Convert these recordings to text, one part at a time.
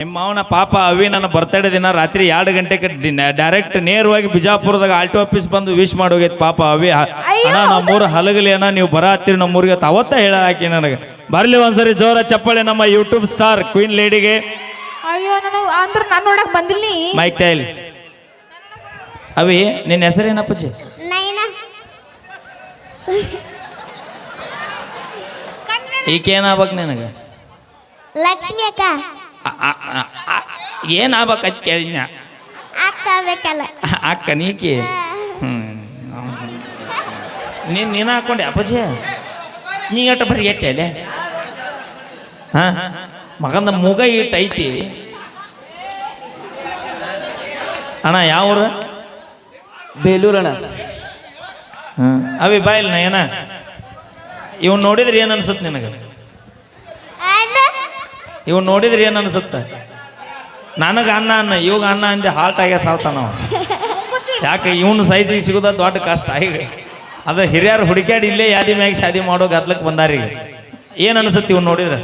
ನಿಮ್ಮ ಅವನ ಪಾಪ ಅವಿ ನನ್ನ ಬರ್ತಡೇ ದಿನ ರಾತ್ರಿ ಎರಡು ಗಂಟೆಗೆ ಡೈರೆಕ್ಟ್ ನೇರವಾಗಿ ಬಿಜಾಪುರದಾಗ ಆಲ್ಟಿ ಆಫೀಸ್ ಬಂದು ವಿಶ್ ಮಾಡೋಗೈತಿ ಪಾಪ ಅವಿ. ಅಣ್ಣ ನಮ್ಮೂರು ಹಲಗಲಿ ಅಣ್ಣ ನೀವು ಬರ ಹತ್ತಿರ ನಮ್ಮೂರಿಗೆ ಅವತ್ತ ಹೇಳ ಹಾಕಿ ನನಗೆ. ಬರ್ಲಿ ಒಂದ್ಸರಿ ಜೋರ ಚಪ್ಪಳೆ ನಮ್ಮ ಯೂಟ್ಯೂಬ್ ಸ್ಟಾರ್ ಕ್ವೀನ್ ಲೇಡಿಗೆ ಅಯ್ಯೋ ನನಗೆ ಅಂದ್ರೆ ನಾನು ನೋಡಕ್ ಬಂದಿಲ್ಲ ನೀ ಮೈಕ್ ತೈಲ್ ಅವಿ ನಿನ್ನ ಹೆಸರೇನಪ್ಪಜ್ಜಿ ನೈನ. ಈಕೆ ಏನಾಗ್ಬೇಕು ನಿನಗೆ? ಲಕ್ಷ್ಮಿ ಅಕ್ಕ. ಕೇಳಿನ ಅಕ್ಕ ಬೇಕಲ್ಲ ಅಕ್ಕ ನೀಕಿ ಹ್ಞೂ ನೀನ್ ನೀನು ಹಾಕೊಂಡೆ ಅಪ್ಪಾಜಿ? ನೀ ಎಟ್ಟ ಬರೀ ಎಟ್ಟೆ ಅಲ್ಲೇ? ಹಾಂ? ಮಗಂದ ಮುಗ ಇಟ್ಟು ಐತಿ. ಅಣ್ಣ ಯಾವ ಊರು ಬೇಲೂರಣ್ಣ ಹಾಂ ಅವಿ ಬಾಯಿಲ್ ನಾ ಏನ? ಇವ್ನು ನೋಡಿದ್ರೆ ಏನು ಅನ್ಸುತ್ತೆ ನಿನಗೆ? ಇವ್ ನೋಡಿದ್ರೆ ಏನು ಅನ್ಸುತ್ತೆ? ನನಗೆ ಅನ್ನ ಅನ್ನ, ಇವಾಗ ಅನ್ನ ಅಂದೆ ಹಾಲ್ಟ್ ಆಗ್ಯ ಸಾವ್ಸ ನಾವು ಯಾಕೆ ಇವನು ಸೈಜಿಗೆ ಸಿಗೋದ ದೊಡ್ಡ ಕಷ್ಟ ಈಗ ಅದು ಹಿರಿಯರು ಹುಡುಕ್ಯಾಡಿ ಇಲ್ಲೇ ಯಾದಿ ಮ್ಯಾಗ ಶಾದಿ ಮಾಡೋ ಗದ್ಲಕ್ಕೆ ಬಂದಾರಿ ಏನು ಅನ್ಸುತ್ತೆ ಇವ್ನು ನೋಡಿದ್ರೆ?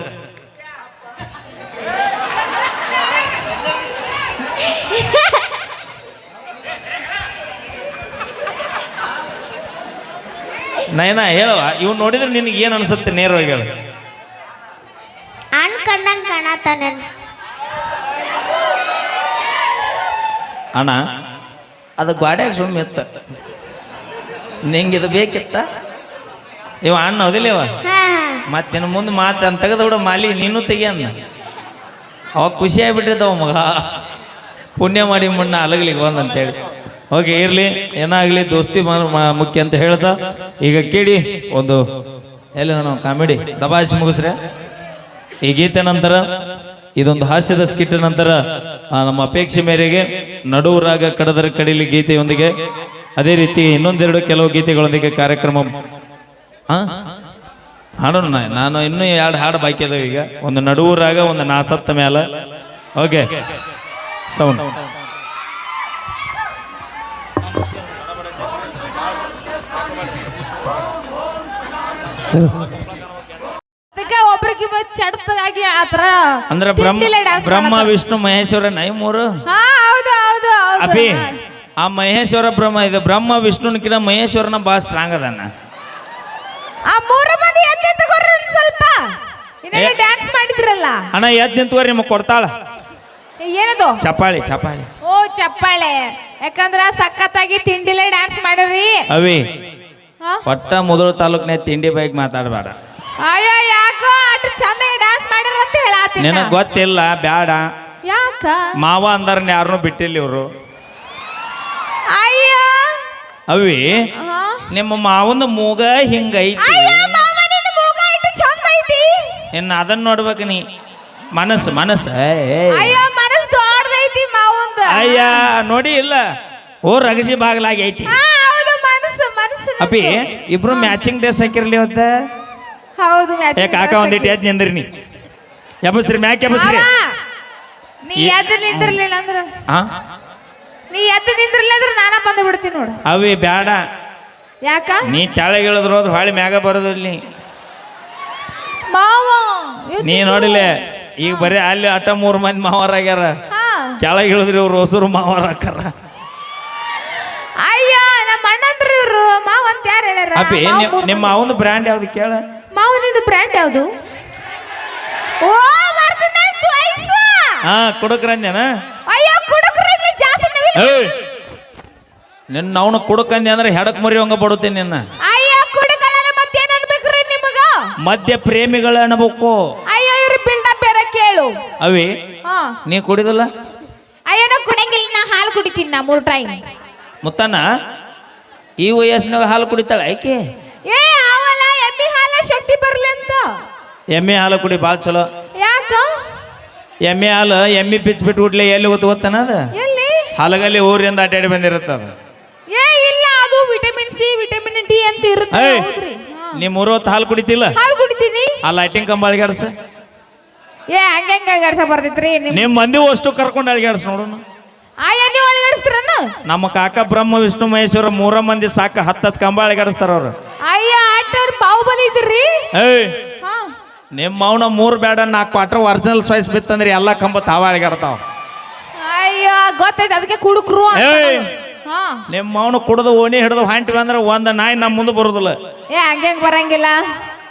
ನಯನ ಹೇಳುವ ಇವ್ನು ನೋಡಿದ್ರೆ ನಿನಗೆ ಏನು ಅನ್ಸುತ್ತೆ ನೇರವಾಗಿ ಹೇಳು. ಅಣ್ಣ ಕಂಡಂಗ್ ಕಾಣತಾನ ಅಣ್ಣ ಅದು ಗ್ವಾಡ್ಯಾಗ ಸುಮ್ಮ ಇತ್ತ. ನಿಂಗೆ ಇದು ಬೇಕಿತ್ತ? ಇವ ಅಣ್ಣ ಹೌದಿಲ್ಲ ಇವ? ಮತ್ತಿನ ಮುಂದೆ ಮಾತು ಅಂತ ತೆಗೆದು ಬಿಡ ಮಾಲಿ ನೀನು ತೆಗಿಯನ್ನ ಅವ ಅವಾಗ ಖುಷಿ ಆಗ್ಬಿಟ್ಟಿದ್ದವ ಮಗ. ಪುಣ್ಯ ಮಾಡಿ ಮುಣ್ಣ ಅಲಗಲಿಗೆ ಬಂದ್ ಅಂತೇಳಿ. ಓಕೆ ಇರಲಿ ಏನಾಗಲಿ ದೋಸ್ತಿ ಮುಖ್ಯ ಅಂತ ಹೇಳ್ದ. ಈಗ ಕೇಳಿ ಒಂದು ಎಲ್ಲ ನಾವು ಕಾಮಿಡಿ? ದಬಾಯಿಸಿ ಮುಗಿಸ್ರೆ. ಈ ಗೀತೆ ನಂತರ, ಇದೊಂದು ಹಾಸ್ಯದ ಸ್ಕಿಟ್ ನಂತರ ನಮ್ಮ ಅಪೇಕ್ಷೆ ಮೇರೆಗೆ ನಡುವರಾಗ ಕಡದರ ಕಡಿಲಿ ಗೀತೆಯೊಂದಿಗೆ, ಅದೇ ರೀತಿ ಇನ್ನೊಂದೆರಡು ಕೆಲವು ಗೀತೆಗಳೊಂದಿಗೆ ಕಾರ್ಯಕ್ರಮ? ಹಾಡೋಣ ನಾನು ಇನ್ನೂ ಎರಡು ಹಾಡು ಬಾಕಿ ಅದಾವ ಈಗ. ಒಂದು ನಡುವರಾಗ ಒಂದು ನಾಸತ್ತ ಮೇಲೆ ಓಕೆ. ಸೌಂಡ್ ಒಬ್ರಿಗೆ ಚಡ್ತಾಗಿ ಆತರ ಅಂದ್ರೆ ಬ್ರಹ್ಮ ಬ್ರಹ್ಮ ವಿಷ್ಣು ಮಹೇಶ್ವರ ನೈ ಮೂರು ಹಾ ಹೌದು ಹೌದು ಹೌದು. ಅಪಿ ಆ ಮಹೇಶ್ವರ ಬ್ರಹ್ಮ ಇದು. ಬ್ರಹ್ಮ ವಿಷ್ಣುನಕಿನ ಮಹೇಶ್ವರನ ಭಾಳ ಸ್ಟ್ರಾಂಗ್ ಅದಾನ. ಆ ಮೂರು ಮಂದಿ ಎದ್ದು ತಗೋರಿ ಒಂದ್ ಸ್ವಲ್ಪ. ಏ. ಡ್ಯಾನ್ಸ್ ಮಾಡಿದ್ರಲ್ಲ. ಅಣ್ಣ ಎದ್ದು ನಿಂತುವರಿ ನಿಮಗೆ ಕೊಡ್ತಾಳ? ಏ, ಏನದು? ಚಪ್ಪಾಳಿ ಚಪ್ಪಾಳಿ. ಓ ಚಪ್ಪಾಳೆ. ಯಾಕಂದ್ರ ಸಖತ್ತಾಗಿ ತಿಂಡಿಲೇ ಡ್ಯಾನ್ಸ್ ಮಾಡಿರಿ. ಅವಿ ಹಾ? ಒಟ್ಟ ಮೊದಲು ತಾಲೂಕ್ನೇ ತಿಂಡಿ ಬೈಕ್ ಮಾತಾಡಬೇಡ ಅಯ್ಯೋ ಯಾಕೋ ಅಷ್ಟು ಚೆನ್ನಾಗಿ ಡ್ಯಾನ್ಸ್ ಮಾಡಿರ ಅಂತ ಹೇಳಾತೀನಿ ನಿನಗೆ ಗೊತ್ತಿಲ್ಲ ಬ್ಯಾಡ. ಯಾಕ? ಮಾವ ಅಂದರ ಯಾರನ್ನೂ ಬಿಟ್ಟಿಲ್ಲ ಇವರು. ಅಯ್ಯೋ. ಅವಿ ಹಾ? ನಿಮ್ಮ ಮಾವನ ಮೂಗ ಹಿಂಗೈತಿ. ಅಯ್ಯೋ ಮಾವ ನಿನ್ನ ಮೂಗ ಇಟ್ಟು ಚಂದ ಐತಿ ಇನ್ನು ಅದನ್ನ ನೋಡ್ಬೇಕು ನೀ. ಮನಸ್ಸು ಮನಸ್ಸು. ಅಯ್ಯೋ ಮನಸ್ ದೊಡ್ಡದೈತಿ ಮಾವಂದ. ಅಯ್ಯ ನೋಡಿ ಇಲ್ಲ. ಓ ರಗಸಿ ಬಾಗ್ಲಾಗಿ ಐತಿ ಹಾ ಹೌದು ಮನಸ್ಸು ಮನಸ್ಸು ಅಪಿ ಇಬ್ರು ಮ್ಯಾಚಿಂಗ್ ಡ್ರೆಸ್ ಹಾಕಿರ್ಲಿ ಅವತ್ತ ಹೌದು ಏ ಕಾಕ ಒಂದಿಟ್ಟು ಎದ್ ನಿಂದ್ರಿ ನೀ? ಎಬಸ್ರಿ ಮ್ಯಾಕ್ ಎಬಸ್ರಿ ಮಾವ, ನೀ ಎದ್ದು ನಿಂದ್ರಲಿಲ್ಲ ಅಂದ್ರ? ಹಾ ನೀ ಎದ್ದು ನಿಂದ್ರಲಿಲ್ಲ ಅಂದ್ರೆ ನಾನ ಬಂದು ಬಿಡ್ತೀನಿ ನೋಡು. ಅವಿ ಬ್ಯಾಡ. ಯಾಕ? ನೀ ತೆಳಗೆ ಇಳಿದ್ರು ಹೋದ್ರೆ ಹೊಳಿ ಮ್ಯಾಗ ಬರೋದು ನೀ ಮಾವ ನೀ ನೋಡಿಲ್ಲ ಈಗ ಬರೀ ಅಲ್ಲಿ ಅಟ ಮೂರು ಮಂದಿ ಮಾವರಾಗ್ಯಾರ ಆಗ್ಯಾರ. ಕೆಳಗೆ ಇಳಿದ್ರಿ ಇವ್ರು ಹೊಸರು ಮಾವಾರ ಹಾಕಾರ. ಅಯ್ಯೋ ನಮ್ಮ ಅಣ್ಣಂದ್ರು ಇವ್ರು. ಮಾವ ಅಂತ ಯಾರು ಹೇಳ್ಯಾರ? ಅಪ್ಪಿ ಮಾವ ಮೂರ್ ನಿಮ್ಮ. ಅವನ ಬ್ರ್ಯಾಂಡ್ ಯಾವ್ದು ಕೇಳ? ಮಾವನಿಂದು ಬ್ರ್ಯಾಂಡ್ ಯಾವುದು? ಓ ಒರಿಜಿನಲ್ ಚಾಯ್ಸ್ ಹಾ ಕುಡಕ್ರಂದೇನ ಅಯ್ಯೋ ಕುಡುಕ್ರಲ್ಲಿ ಜಾಸ್ತಿ ನವಿಲ್. ಏಯ್ ನಿನ್ನ ಅವನು ಕುಡಕಂದೆ ಅಂದ್ರೆ ಹೆಡಕ್ ಮರಿಯೋಂಗ ಬಡುತ್ತೀನಿ ನಿನ್ನ. ಅಯ್ಯೋ ಕುಡುಕಲ್ಲ ಮತ್ತೇನ್ ಅನ್ಬೇಕ್ರಿ ನಿಮಗ. ಮಧ್ಯ ಪ್ರೇಮಿಗಳ ಅನ್ಬೇಕು. ಅಯ್ಯೋ ಇವ್ರು ಬಿಲ್ಡಪ್ ಬೇರೆ ಕೇಳು. ಅವಿ ಹಾ. ನೀ ಕುಡಿದಲ್ಲ? ಅಯ್ಯೋ ನಾ ಕುಡಂಗಿಲ್ಲ ನಾ ಹಾಲು ಕುಡಿತೀನಿ ನಾ ಮೂರು ಟೈಮ್ ಮುತ್ತಣ್ಣ ಈ ವಯಸ್ಸಿನಾಗ ಹಾಲು ಕುಡಿತಾಳ ಆಯ್ಕೆ ಎಮ್ಮೆ ಹಾಲು ಕುಡಿ ಭಾಳ ಚಲೋ. ಯಾಕ? ಎಮ್ಮೆ ಹಾಲು ಎಮ್ಮೆ ಪಿಚ್ ಬಿಟ್ಟು ಬಿಟ್ಲೆ ಎಲ್ಲಿ ಗೊತ್ತು ಗೊತ್ತಾನ ಅದು? ಎಲ್ಲಿ? ಹಾಲಗಲ್ಲಿ ಊರಿಂದ ಅಡ್ಡಾಡಿ ಬಂದಿರುತ್ತೆ ಅದು. ಏ ಇಲ್ಲ ಅದು ವಿಟಮಿನ್ ಸಿ ವಿಟಮಿನ್ ಡಿ ಅಂತ ಇರುತ್ತೆ ಏಯ್ ಹೌದ್ರಿ. ಹಾ. ನೀ ಮೂರು ಹೊತ್ತು ಹಾಲು ಕುಡಿತಿಲ್ಲ? ಹಾಲು ಕುಡಿತೀನಿ. ಆ ಲೈಟಿಂಗ್ ಕಂಬ ಅಳಿಗಾಡ್ಸ. ಏ ಹಂಗೆ ಹಂಗೆ ಅಲ್ಗಾಡ್ಸ ಬರ್ತೈತ್ರಿ? ನಿಮ್ ನಿಮ್ಮ ಮಂದಿ ಅಷ್ಟು ಕರ್ಕೊಂಡು ಅಳಿಗಾಡ್ಸ ನೋಡೋಣ ಅಲ್ಗಾಡಿಸ್ತಾರನ ನಮ್ಮ ಕಾಕ ಬ್ರಹ್ಮ ವಿಷ್ಣು ಮಹೇಶ್ವರ ಮೂರ ಮಂದಿ ಸಾಕ ಹತ್ತತ್ತು ಕಂಬ ಅಳಿಗಾಡಿಸ್ತಾರ ಅವ್ರು. ಅಯ್ಯ ಆಟ ಬಾಹುಬಲಿ ಇದ್ರಿ ಏಯ್ ಹಾ. ನಿಮ್ಮ ಅವನ ಮೂರು ಬೇಡ ನಾಲ್ಕು ಕ್ವಾರ್ಟರ್ ಒರಿಜಿನಲ್ ಸಾಯ್ಸ್ ಬಿತ್ತಂದ್ರೆ ಎಲ್ಲ ಕಂಬ ತಾವಾಳಿಗಾಡ್ತಾವ. ಅಯ್ಯೋ ಗೊತ್ತೈತೆ ಅದಕ್ಕೆ ಕುಡುಕ್ರು. ಏಯ್! ಹಾ. ನಿಮ್ಮ ಅವನು ಕುಡಿದು ಓಣಿ ಹಿಡಿದು ಹೊಂಟಿವಿ ಅಂದ್ರೆ ಒಂದು ನಾಯಿ ನಮ್ಮ ಮುಂದೆ ಬರೋದಿಲ್ಲ. ಏ ಹಂಗೆ ಬರಂಗಿಲ್ಲ.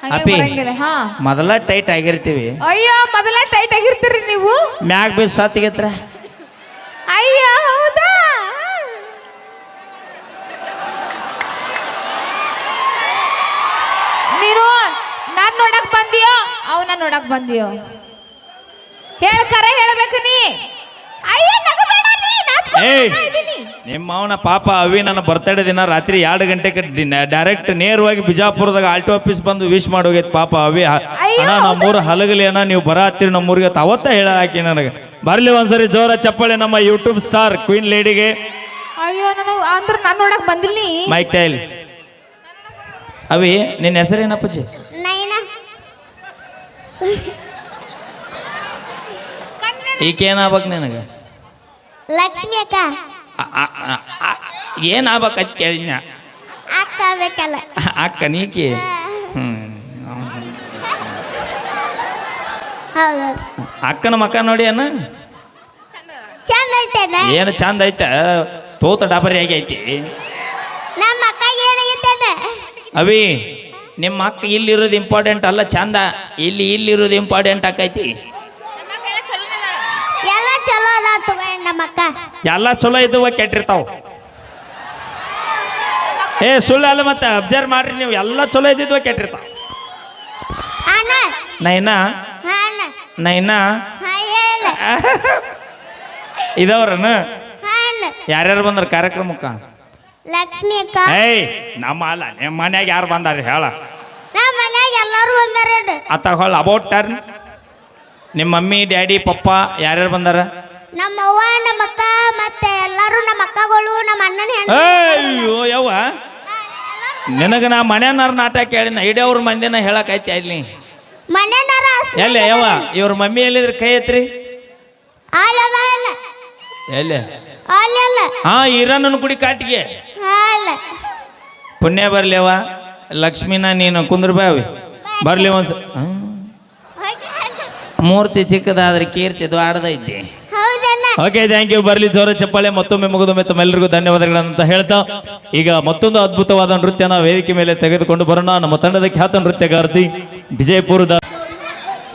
ಹಂಗೆ ಅಪ್ಪಿ. ಬರಂಗಿಲ್ಲ. ಹಾ. ಮೊದಲ ಟೈಟ್ ಆಗಿರ್ತೀವಿ. ಅಯ್ಯೋ ಮೊದಲ ಟೈಟ್ ಆಗಿರ್ತೀರಿ ನೀವು. ಮ್ಯಾಗ್ ಬೀಸ್ ಸತ್ತಿಗೆತ್ರ ಅಯ್ಯೋ ಹೌದಾ ನೀನು ನೋಡಕ್ ಬಂದಿಯೋ? ಅವನ ನೋಡಕ್ ಬಂದಿಯೋ? ಹೇಳ ಕರೆ ಹೇಳ್ಬೇಕು ನೀ. ಏಯ್. ನಿಮ್ಮ ಅವನ ಪಾಪ ಅವಿ ನನ್ನ ಬರ್ತಡೆ ದಿನ ರಾತ್ರಿ ಎರಡು ಗಂಟೆಗೆ ಡೈರೆಕ್ಟ್ ನೇರವಾಗಿ ಬಿಜಾಪುರದಾಗ ಆಲ್ಟೋ ಆಫೀಸ್ ಬಂದು ವಿಶ್ ಮಾಡೋಗೈತೆ ಪಾಪ ಅವಿ. ಅಣ್ಣ ನಮ್ಮೂರು ಹಲಗಲಿ ಅಣ್ಣ ನೀವು ಬರ ಹತ್ತಿರ ನಮ್ಮೂರಿಗೆ ಅವತ್ತ ಹೇಳ ಹಾಕಿ ನನಗೆ. ಬರ್ಲಿ ಒಂದ್ಸರಿ ಜೋರ ಚಪ್ಪಳೆ ನಮ್ಮ ಯೂಟ್ಯೂಬ್ ಸ್ಟಾರ್ ಕ್ವೀನ್ ಲೇಡಿಗೆ ಅಯ್ಯೋ ನನಗೆ ಅಂದ್ರೆ ನಾನು ನೋಡಕ್ ಬಂದಿಲ್ಲ ಮೈಕ್ ಟೈಲ್ ಅವಿ ನಿನ್ನ ಹೆಸರೇನಪ್ಪಜ್ಜಿ ನೈನ. ಆಗ್ಬೇಕು ಏನಾಗ್ಬೇಕು ನಿನಗೆ? ಲಕ್ಷ್ಮಿ ಅಕ್ಕ. ಆ- ಆ- ಆ- ಆ- ಏನ್ ಆಗ್ಬೇಕಂತ ಕೇಳಿನ ಅಕ್ಕ ಆಗಬೇಕಲ್ಲ. ಅಕ್ಕ ನೀಕಿ? ಅಕ್ಕನ ಮಕ್ಕ ನೋಡಿ ಅನ್ನ ಚಂದ ಐತೇನ? ಏನು ಚಂದ ಐತೆ? ತೋತ ಡಾಬರಿ ಆಗಿ ಐತಿ. ನಮ್ಮ ಅಕ್ಕಗೆ ಏನಾಗೈತೇನ ಅವಿ ನಿಮ್ಮ ಅಕ್ಕ ಇಲ್ಲಿರೋದು ಇಂಪಾರ್ಟೆಂಟ್ ಅಲ್ಲ ಚಂದ? ಇಲ್ಲಿ ಇಲ್ಲಿರೋದು ಇಂಪಾರ್ಟೆಂಟ್ ಆಕೈತಿ? ಎಲ್ಲ ಚಲೋ ಅದ ತಗೋ ನಮ್ಮ ಅಕ್ಕ. ಎಲ್ಲ ಚಲೋ ಇದ್ದವ ಕೆಟ್ಟಿರ್ತಾವ. ಏ ಸುಳ್ಳು ಅಲ್ಲ ಮತ್ತೆ ಅಬ್ಸರ್ವ್ ಮಾಡ್ರಿ ನೀವು. ಎಲ್ಲ ಚಲೋ ಇದ್ದಿದ್ವ ಕೆಟ್ಟಿರ್ತಾವ. ಅಣ್ಣ. ನೈನಾ? ಹಾ ಅಣ್ಣ. ನೈನ? ಹಾ ಹೇಳ. ಇದವ್ರನ? ಹಾ ಅಣ್ಣ. ಯಾರ್ಯಾರು ಬಂದ್ರ ಕಾರ್ಯಕ್ರಮಕ್ಕ? ಲಕ್ಷ್ಮಿ ಅಕ್ಕ. ಏಯ್ ನಮ್ಮ ಅಲ್ಲ ನಿಮ್ಮ ಮನ್ಯಾಗ ಯಾರು ಬಂದಾರ ಹೇಳ. ನಮ್ಮ ಮನ್ಯಾಗ ಎಲ್ಲರೂ ಬಂದಾರ ಅತ್ತ ಹೊಳ್ ಅಬೌಟ್ ಟರ್ನ್ ನಿಮ್ಮ ಮಮ್ಮಿ ಡ್ಯಾಡಿ ಪಪ್ಪ ಯಾರ್ಯಾರು ಬಂದಾರ? ನಮ್ಮ ಅವ್ವ ನಮ್ಮ ಅಕ್ಕ ಮತ್ತೆ ಎಲ್ಲರೂ ನಮ್ಮ ಅಕ್ಕಗಳು ನಮ್ಮ ಅಣ್ಣನ ಹೆಣ್ಣು ಅಯ್ಯೋ ಯವ್ವ. ನಿನಗೆ ನಾ ಮನೆಯನ್ನಾರ ನಾಟಕ ಕೇಳಿನ ಇಡೀವ್ರ ಮಂದಿನ ಹೇಳಕೈತಿ ಅಲ್ಲಿ. ಮನೆಯನ್ನಾರ ಎಲ್ಲ ಎಲ್ಲಿ ಯವ್ವ? ಇವ್ರ ಮಮ್ಮಿ ಎಲ್ಲಿದ್ರ? ಕೈ ಐತ್ರಿ ಅಲ್ಲದ ಅಲ್ಲ. ಎಲ್ಲಿ? ಅಲ್ಲಲ್ಲ ಹಾ ಈರಣ್ಣನ ಕುಡಿ ಕಾಟಿಗೆ. ಅಲ್ಲ ಪುಣ್ಯ ಬರ್ಲಿವ? ಲಕ್ಷ್ಮೀನ ನೀನು ಕುಂದ್ರ ಬಾವಿ ಬರ್ಲಿ ಒಂದ್ಸ ಮೂರ್ತಿ ಚಿಕ್ಕದಾದ್ರೆ ಕೀರ್ತಿ ಹೌದಣ್ಣ. ಓಕೆ ಥ್ಯಾಂಕ್ ಯು ಬರ್ಲಿ ಜೋರ ಚಪ್ಪಾಳೆ ಮತ್ತೊಮ್ಮೆ ಮುಗಿದೊಮ್ಮೆ ತಮ್ಮೆಲ್ಲರಿಗೂ ಧನ್ಯವಾದಗಳಂತ ಹೇಳ್ತಾ ಈಗ ಮತ್ತೊಂದು ಅದ್ಭುತವಾದ ನೃತ್ಯನ ವೇದಿಕೆ ಮೇಲೆ ತೆಗೆದುಕೊಂಡು ಬರೋಣ. ನಮ್ಮ ತಂಡದ ಖ್ಯಾತ ನೃತ್ಯಗಾರ್ತಿ ವಿಜಯಪುರದ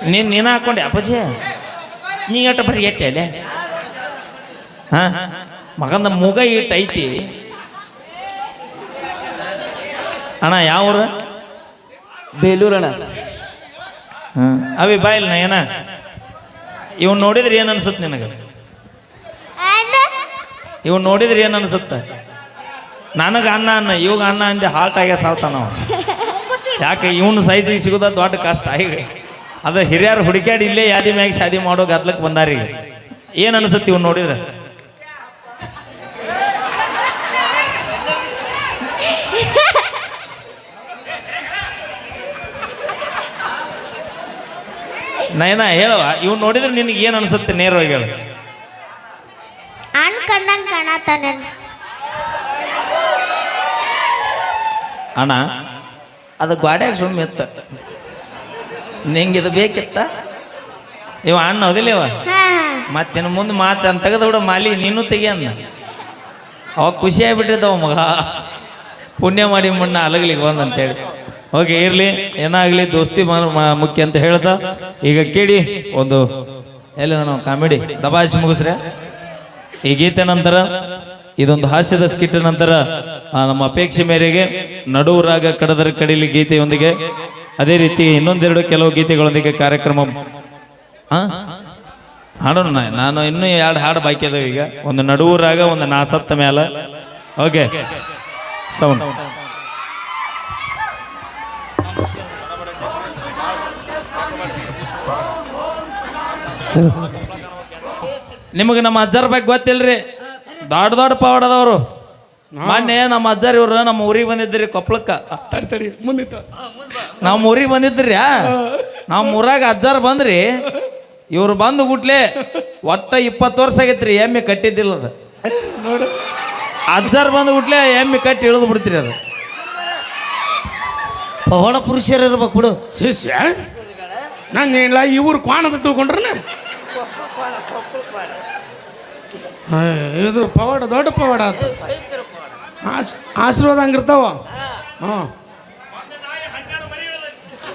ನೀನ್ ನೀನ ಹಾಕೊಂಡೆ ಅಪ್ಪಾಜಿ? ನೀ ಎಟ್ಟ ಬರೀ ಎಟ್ಟೆ ಹಾಂ ಹಾ? ಮಗಂದ ಮುಗ ಇಟ್ಟು ಐತಿ ಅಣ್ಣ ಯಾವ ಊರು? ಬೇಲೂರಣ್ಣ. ಹಾಂ. ಅವಿ ಬಾಯಿಲ್ ನಾ ಏನ? ಇವ್ ನೋಡಿದ್ರೆ ಏನು ಅನ್ಸುತ್ತೆ ನಿನಗೆ? ಇವ್ನು ಇವ್ ನೋಡಿದ್ರೆ ಏನು ಅನ್ಸುತ್ತೆ? ನನಗೆ ಅನ್ನ ಅನ್ನ ಇವಾಗ ಅನ್ನ ಅಂದೆ ಹಾಲ್ಟ್ ಆಗ್ಯ ಸಾವ್ತ ನಾವು ಯಾಕೆ ಇವನು ಸೈಜಿಗೆ ಸಿಗೋದ ದೊಡ್ಡ ಕಷ್ಟ ಈಗ ಅದು ಹಿರಿಯರು ಹುಡುಕ್ಯಾಡಿ ಇಲ್ಲೇ ಯಾದಿ ಮ್ಯಾಗ ಶಾದಿ ಮಾಡೋ ಗದ್ಲಕ್ಕೆ ಬಂದಾರಿ. ಏನು ಅನ್ಸುತ್ತೆ ಇವ್ನು ನೋಡಿದ್ರೆ? ನಯನ ಹೇಳುವ ಇವ್ ನೋಡಿದ್ರೆ ನಿನಗೆ ಏನ್ ಅನ್ಸುತ್ತೆ ನೇರವಾಗಿ ಹೇಳು. ಅಣ್ಣ ಕಣ್ಣಂಗ್ ಕಾಣತಾನೆ ಅಣ್ಣ ಅದು ಗ್ವಾಡ್ಯಾಗ ಸುಮ್ಮನೆ ಇತ್ತ. ನಿಂಗೆ ಇದು ಬೇಕಿತ್ತ? ಇವ ಅಣ್ಣ ಹೌದಿಲ್ಲ ಇವ? ಮತ್ತಿನ ಮುಂದೆ ಮಾತು ಅಂತ ತೆಗೆದು ಬಿಡ ಮಾಲಿ ನೀನು ತೆಗಿ ಅಂದ ಅವಾಗ ಖುಷಿ ಆಗಿಬಿಟ್ಟಿದ್ದವ ಮಗ. ಪುಣ್ಯ ಮಾಡಿ ಮಣ್ಣ ಅಲಗಲಿಗೆ ಬಂದ ಅಂತೇಳಿ. ಓಕೆ ಇರಲಿ. ಏನಾಗಲಿ ದೋಸ್ತಿ ಮುಖ್ಯ ಅಂತ ಹೇಳ್ತಾ ಈಗ ಕೇಳಿ ಒಂದು ಎಲ್ಲ ನಾವು ಕಾಮಿಡಿ? ದಬಾಯಿಸಿ ಮುಗಿಸ್ರೆ. ಈ ಗೀತೆ ನಂತರ ಇದೊಂದು ಹಾಸ್ಯದ ಸ್ಕಿಟ್ ನಂತರ ನಮ್ಮ ಅಪೇಕ್ಷೆ ಮೇರೆಗೆ ನಡುವರಾಗ ಕಡದರ ಕಡಿಲಿ ಗೀತೆಯೊಂದಿಗೆ ಅದೇ ರೀತಿ ಇನ್ನೊಂದೆರಡು ಕೆಲವು ಗೀತೆಗಳೊಂದಿಗೆ ಕಾರ್ಯಕ್ರಮ? ಹಾಡೋಣ ನಾನು ಇನ್ನೂ ಎರಡು ಹಾಡು ಬಾಕಿ ಅದಾವ ಈಗ. ಒಂದು ನಡುವರಾಗ ಒಂದು ನಾಸತ್ತ ಮೇಲೆ ಓಕೆ. ಸೌಂಡ್ ನಿಮಗೆ ನಮ್ಮ ಅಜ್ಜಾರ ಬಗ್ಗೆ ಗೊತ್ತಿಲ್ರಿ? ದೊಡ್ಡ ದೊಡ್ಡ ಪವಾಡದವರು ಮೊನ್ನೆ ನಮ್ಮ ಅಜ್ಜಾರ ಇವರು ನಮ್ಮ ಊರಿಗೆ ಬಂದಿದ್ರಿ ಕೊಪ್ಪಳಕ್ಕ ತಡಿ ತಡಿ ಮುಂದಿತ್ತು. ನಮ್ಮ ಊರಿಗೆ ಬಂದಿದ್ರಿ ನಮ್ಮ ಊರಾಗ ಅಜ್ಜಾರ ಬಂದ್ರಿ. ಇವ್ರು ಬಂದು ಗುಟ್ಲೆ ಒಟ್ಟ ಇಪ್ಪತ್ತು ವರ್ಷ ಆಗೈತ್ರಿ ಎಮ್ಮೆ ಕಟ್ಟಿದ್ದಿಲ್ಲ ಅದು. ನೋಡು. ಅಜ್ಜಾರ ಬಂದು ಗುಟ್ಲೆ ಎಮ್ಮೆ ಕಟ್ಟಿ ಇಳಿದು ಬಿಡ್ತೀರಿ ಅದು. ಪವಾಡ ಪುರುಷರು ಇರ್ಬೇಕು ಬಿಡು. ಶಿಷ್ಯ ನಾನು ಇಲ್ಲ ಇವ್ರು ಕ್ವಾಣದ ತಿಳ್ಕೊಂಡ್ರನ? ಇದು ಪವಾಡ ದೊಡ್ಡ ಪವಾಡ ಆತು ಆಶ್ ಆಶೀರ್ವಾದ ಹಂಗಿರ್ತಾವ? ಹಾಂ.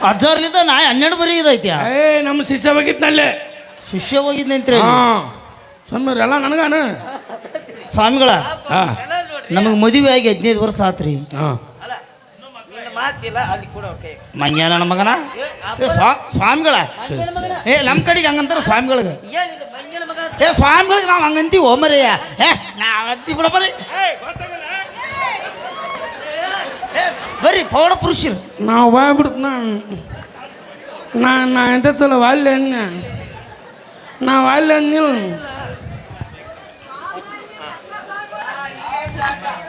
ಅಜ್ಜಾರ್ಲಿಂದ ನಾ ಹನ್ನೆರಡು ಬರೀ ಇದೈತಿ. ಏ ನಮ್ಮ ಶಿಷ್ಯ ಹೋಗಿದ್ನಲ್ಲೇ. ಶಿಷ್ಯ ಹೋಗಿದ್ ನಿಂತ್ರಿ ಹಾಂ. ಸುಮ್ಮನೆ ಎಲ್ಲ ನನಗಾನ? ಸ್ವಾಮಿಗಳ ಹಾಂ ನಮಗೆ ಮದುವೆ ಆಗಿ ಹದಿನೈದು ವರ್ಷ ಆತ್ರಿ. ಹಾಂ. ಮಂಗ್ಯ ನನ್ನ ಮಗನ? ಏ ಸ್ವಾ- ಸ್ವಾಮಿಗಳ. ಏ ನಮ್ಮ ಕಡೆಗೆ ಹಂಗಂತಾರ ಸ್ವಾಮಿಗಳಿಗೆ. ಏ ಸ್ವಾಮಿಗಳಿಗೆ ನಾವು ಹಂಗಂತೀವಿ ಓಮರಿಯ ಏ ನಾವ್ ಅಂತೀವಿ ಬಿಡ ಬರ್ರಿ ಏ, ಬರ್ರಿ ಪೌಡ ಪುರುಷರು. ನಾವು ಬಾಯ್ಬಿಡ್ತು ನಾನು ನಾ ನಾ ಎಂತ ಚಲೋ ಅಲ್ಲಿ ಅನ್ನ ನಾವು ಅಲ್ಲಿ ಅಂದಿಲ್ಲ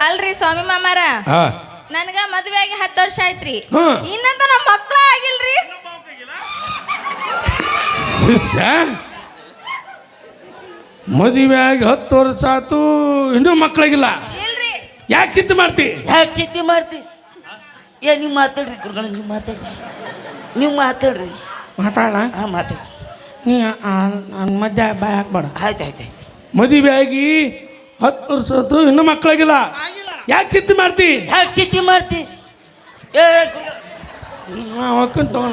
ಅಲ್ರಿ ಸ್ವಾಮಿ ಮಾಮಾರ. ಹಾಂ. ನನ್ಗ ಮದ್ವೆ ಆಗಿ ಹತ್ತು ವರ್ಷ ಆಯ್ತ್ರಿ. ಹ್ಮ್. ಇನ್ನಂತ ನಮ್ಮ ಮಕ್ಳ ಆಗಿಲ್ರಿ. ಶಿಷ್ಯ ಮದುವೆ ಆಗಿ ಹತ್ತು ವರ್ಷ ಆತು ಇನ್ನೂ ಮಕ್ಕಳಿಗಿಲ್ಲ ಇಲ್ರಿ. ಯಾಕೆ ಚಿಂತೆ ಮಾಡ್ತಿ? ಯಾಕೆ ಚಿಂತೆ ಮಾಡ್ತಿ? ಏ ನೀವು ಮಾತಾಡ್ರಿ ಗುರುಗಳ ನೀವು ಮಾತಾಡ್ರಿ. ನೀವು ಮಾತಾಡ್ರಿ. ಮಾತಾಡ ಹಾಂ ಮಾತಾಡ್ರಿ. ನೀ ನನ್ನ ಮಧ್ಯ ಬಾಯ್ ಹಾಕ್ಬೇಡ. ಆಯ್ತು ಆಯ್ತು ಆಯ್ತು. ಮದುವೆ ಆಗಿ ಹತ್ತು ವರ್ಷ ಆತು ಇನ್ನೂ ಮಕ್ಕಳಿಗಿಲ್ಲ ಯಾಕೆ ಚಿತ್ತೆ ಮಾಡ್ತಿ? ಯಾಕೆ ಚಿತ್ತಿ ಮಾಡ್ತಿ? ಏ ನಾವು ಒಕ್ಕಿನ ತಗೋ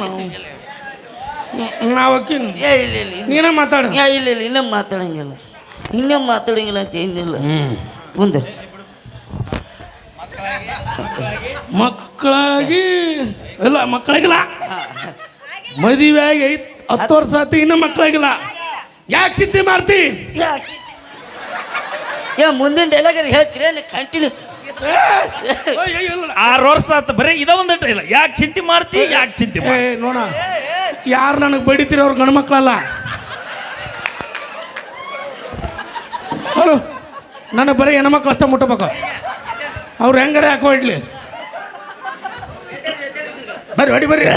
ನಾವು ಒಕ್ಕಿನ ಏ ಇಲ್ಲ ಇಲ್ಲ. ನೀನೇ ಮಾತಾಡ. ಏ ಇಲ್ಲ ಇಲ್ಲ ಇನ್ನೂ ಮಾತಾಡಂಗಿಲ್ಲ. ಇನ್ನೂ ಮಾತಾಡಂಗಿಲ್ಲ ಅಂತ ಏನಿಲ್ಲ ಮುಂದೆ. ಮಕ್ಕಳಾಗಿ ಇಲ್ಲ ಮಕ್ಕಳಾಗಿಲ್ಲ. ಮದುವೆ ಆಗಿ ಐತ್- ಹತ್ತು ವರ್ಷ ಆತಿ ಇನ್ನೂ ಮಕ್ಕಳಾಗಿಲ್ಲ. ಯಾಕೆ ಚಿಂತೆ ಮಾಡ್ತಿ? ಯಾಕ್? ಏ ಮುಂದಿನ ಡೈಲಾಗ್ ಹೇಳ್ತೀರೇನು? ಕಂಟಿನ್ಯೂ ಆರು ವರ್ಷ ಆತ ಬರೀ ಇದ ಒಂದಟ್ಟ ಇಲ್ಲ. ಯಾಕೆ ಚಿಂತೆ ಮಾಡ್ತಿ ಯಾಕೆ ಚಿಂತೆ ಏ ನೋಡ. ಯಾರು ನನಗೆ ಬಡಿತೀರಿ ಅವ್ರ ಗಂಡು ಮಕ್ಕಳಲ್ಲ ಹಲೋ ನನಗೆ ಬರೀ ಹೆಣ್ಮಕ್ಳು ಅಷ್ಟೇ ಮುಟ್ಟಬೇಕು ಅವ್ರು ಹೆಂಗಾರೆ ಹಾಕೋ ಇಡ್ಲಿ. ಬರ್ರಿ ಹೊಡಿ ಬರ್ರಿ.